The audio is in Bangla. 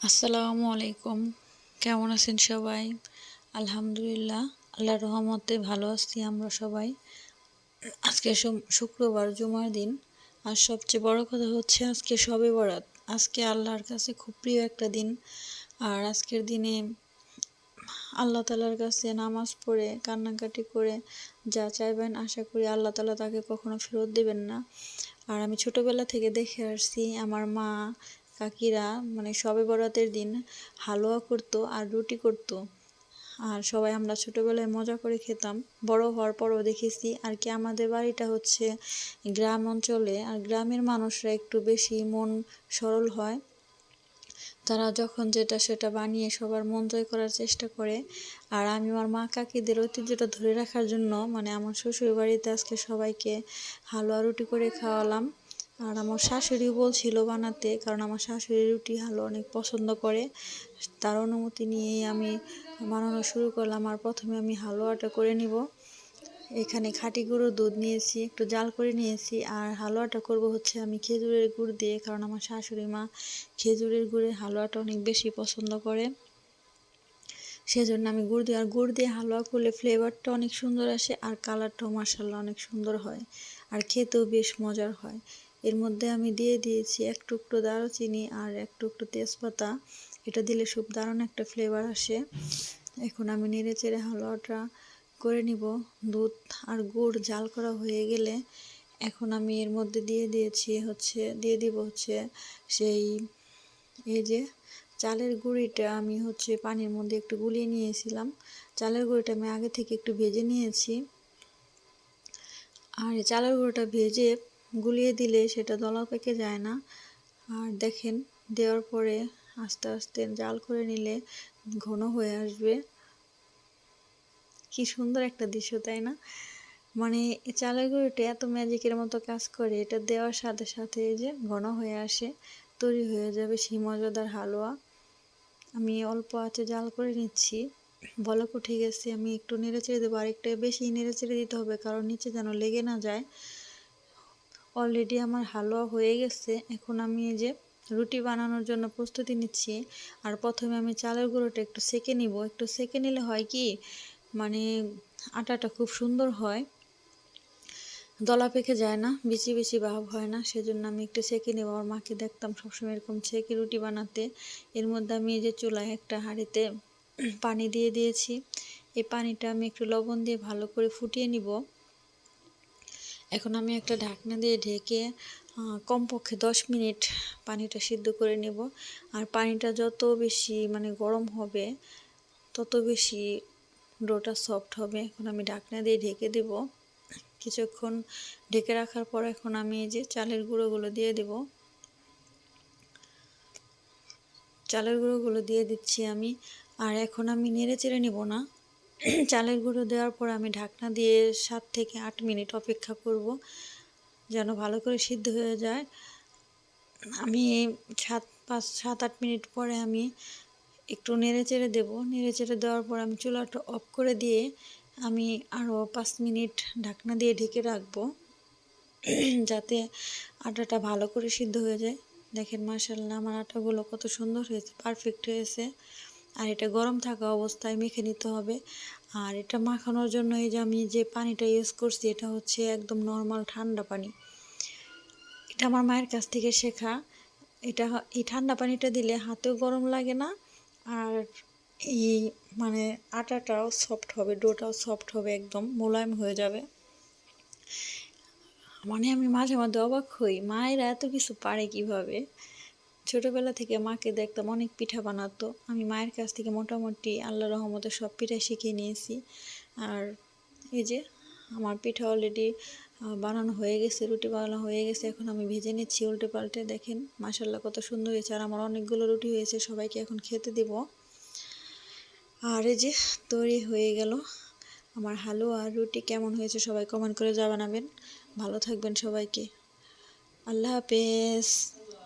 আসসালামু আলাইকুম। কেমন আছেন সবাই? আলহামদুলিল্লাহ, আল্লাহর রহমতে ভালো আছি আমরা সবাই। আজকে শুক্রবার, জুমার দিন। আর সবচেয়ে বড় কথা হচ্ছে আজকে সবে বরাত। আজকে আল্লাহর কাছে খুব প্রিয় একটা দিন। আর আজকের দিনে আল্লাহ তালার কাছে নামাজ পড়ে, কান্নাকাটি করে যা চাইবেন আশা করি আল্লাহ তালা তাকে কখনো ফেরত দেবেন না। আর আমি ছোটবেলা থেকে দেখে আসছি, আমার মা কাকিরা মানে সবে বরাতের দিন হালুয়া করতো আর রুটি করতো। আর সবাই আমরা ছোটবেলায় মজা করে খেতাম। বড় হওয়ার পরও দেখেছি আর কি আমাদের বাড়িটা হচ্ছে গ্রাম অঞ্চলে আর গ্রামের মানুষরা একটু বেশি মন সরল হয়। তারা যখন যেটা সেটা বানিয়ে সবার মন জয় করার চেষ্টা করে। আর আমি আমার মা কাকিদের ঐতিহ্যটা ধরে রাখার জন্য মানে আমার শ্বশুর বাড়িতে আজকে সবাইকে হালুয়া রুটি করে খাওয়ালাম। আর আমার শাশুড়িও বলছিল বানাতে, কারণ আমার শাশুড়ি রুটি হালুয়া অনেক পছন্দ করে। তার অনুমতি নিয়েই আমি বানানো শুরু করলাম আর প্রথমে আমি হালুয়াটা করে নিব। এখানে খাঁটি গুঁড়ো দুধ নিয়েছি, একটু জাল করে নিয়েছি আর হালুয়াটা করব হচ্ছে আমি খেজুরের গুড় দিয়ে, কারণ আমার শাশুড়ি মা খেজুরের গুড়ের হালুয়াটা অনেক বেশি পছন্দ করে। সেজন্য আমি গুড় দিই আর গুড় দিয়ে হালুয়া করলে ফ্লেভারটা অনেক সুন্দর আসে আর কালারটাও মার্শাল্লাহ অনেক সুন্দর হয় আর খেতেও বেশ মজার হয়। এর মধ্যে আমি দিয়ে দিয়েছি এক টুকরো দারুচিনি আর এক টুকরো তেজপাতা। এটা দিলে খুব দারুণ একটা ফ্লেভার আসে। এখন আমি নেড়ে চেড়ে হালুয়াটা করে নিব। দুধ আর গুড় জাল করা হয়ে গেলে এখন আমি এর মধ্যে দিয়ে দিয়েছি হচ্ছে, দিয়ে দিব হচ্ছে সেই, এই যে চালের গুঁড়িটা আমি হচ্ছে পানির মধ্যে একটু গুলিয়ে নিয়েছিলাম। চালের গুঁড়িটা আমি আগে থেকে একটু ভেজে নিয়েছি। আর চালের গুঁড়োটা ভেজে গুলিয়ে দিলে সেটা দলা পেকে যায় না। আর দেখেন, দেওয়ার পরে আস্তে আস্তে জাল করে নিলে ঘন হয়ে আসবে। কি সুন্দর একটা দৃশ্য, তাই না? মানে চালের গুঁড়োটা এত ম্যাজিকের মতো কাজ করে, এটা দেওয়ার সাথে সাথে যে ঘন হয়ে আসে, তৈরি হয়ে যাবে সেই মজাদার হালুয়া। আমি অল্প আছে জাল করে নিচ্ছি। বলক উঠে গেছে, আমি একটু নেড়ে চেড়ে দেবো। আর একটু বেশি নেড়ে চেড়ে দিতে হবে, কারণ নিচে যেন লেগে না যায়। অলরেডি আমার হালুয়া হয়ে গেছে। এখন আমি এই যে রুটি বানানোর জন্য প্রস্তুতি নিচ্ছি। আর প্রথমে আমি চালের গুঁড়োটা একটু সেকে নিব। একটু সেকে নিলে হয় কি মানে আটাটা খুব সুন্দর হয়। দলা পেকে যায় না, বেশি বেশি ভাব হয় না। সেজন্য আমি একটু সেকে নেব। আমার মাকে দেখতাম সবসময় এরকম সেকে রুটি বানাতে। এর মধ্যে আমি এই যে চুলায় একটা হাঁড়িতে পানি দিয়ে দিয়েছি। এই পানিটা আমি একটু লবণ দিয়ে ভালো করে ফুটিয়ে নিব। এখন আমি একটা ঢাকনা দিয়ে ঢেকে কমপক্ষে দশ মিনিট পানিটা সিদ্ধ করে নেব। আর পানিটা যত বেশি মানে গরম হবে, তত বেশি ডোটা সফট হবে। এখন আমি ঢাকনা দিয়ে ঢেকে দেব। কিছুক্ষণ ঢেকে রাখার পর এখন আমি এই যে চালের গুঁড়োগুলো দিয়ে দেব। চালের গুঁড়োগুলো দিয়ে দিচ্ছি আমি। আর এখন আমি নেড়ে চেড়ে নেব না। চালের গুঁড়ো দেওয়ার পর আমি ঢাকনা দিয়ে সাত থেকে আট মিনিট অপেক্ষা করব যেন ভালো করে সিদ্ধ হয়ে যায়। আমি সাত, পাঁচ, সাত, আট মিনিট পরে আমি একটু নেড়ে চেড়ে দেবো। নেড়ে চেড়ে দেওয়ার পর আমি চুলাটা অফ করে দিয়ে আমি আরও পাঁচ মিনিট ঢাকনা দিয়ে ঢেকে রাখব, যাতে আটাটা ভালো করে সিদ্ধ হয়ে যায়। দেখেন মার্শাল্লাহ আমার আটাগুলো কত সুন্দর হয়েছে পারফেক্ট হয়েছে। আর এটা গরম থাকা অবস্থায় মেখে নিতে হবে। আর এটা মাখানোর জন্য এই যে আমি যে পানিটা ইউজ করছি, এটা হচ্ছে একদম নর্মাল ঠান্ডা পানি। এটা আমার মায়ের কাছ থেকে শেখা। এটা এই ঠান্ডা পানিটা দিলে হাতেও গরম লাগে না, আর এই মানে আটাটাও সফট হবে, ডোটাও সফট হবে, একদম মোলায়েম হয়ে যাবে। মানে আমি মাঝে মাঝে অবাক হই, মায়েরা এত কিছু পারে কীভাবে? ছোটোবেলা থেকে মাকে দেখতাম অনেক পিঠা বানাতো। আমি মায়ের কাছ থেকে মোটামুটি আল্লাহ রহমতে সব পিঠা শিখে নিয়েছি। আর এই যে আমার পিঠা অলরেডি বানানো হয়ে গেছে, রুটি বানানো হয়ে গেছে। এখন আমি ভেজে নিচ্ছি উল্টে পাল্টে, দেখেন। মাসাল্লাহ কত সুন্দর হয়েছে। আর আমার অনেকগুলো রুটি হয়েছে, সবাইকে এখন খেতে দেব। আর এই যে তৈরি হয়ে গেল আমার হালুয়া। আর রুটি কেমন হয়েছে সবাই কমেন্ট করে জানাবেন। ভালো থাকবেন সবাইকে। আল্লাহ হাফেজ।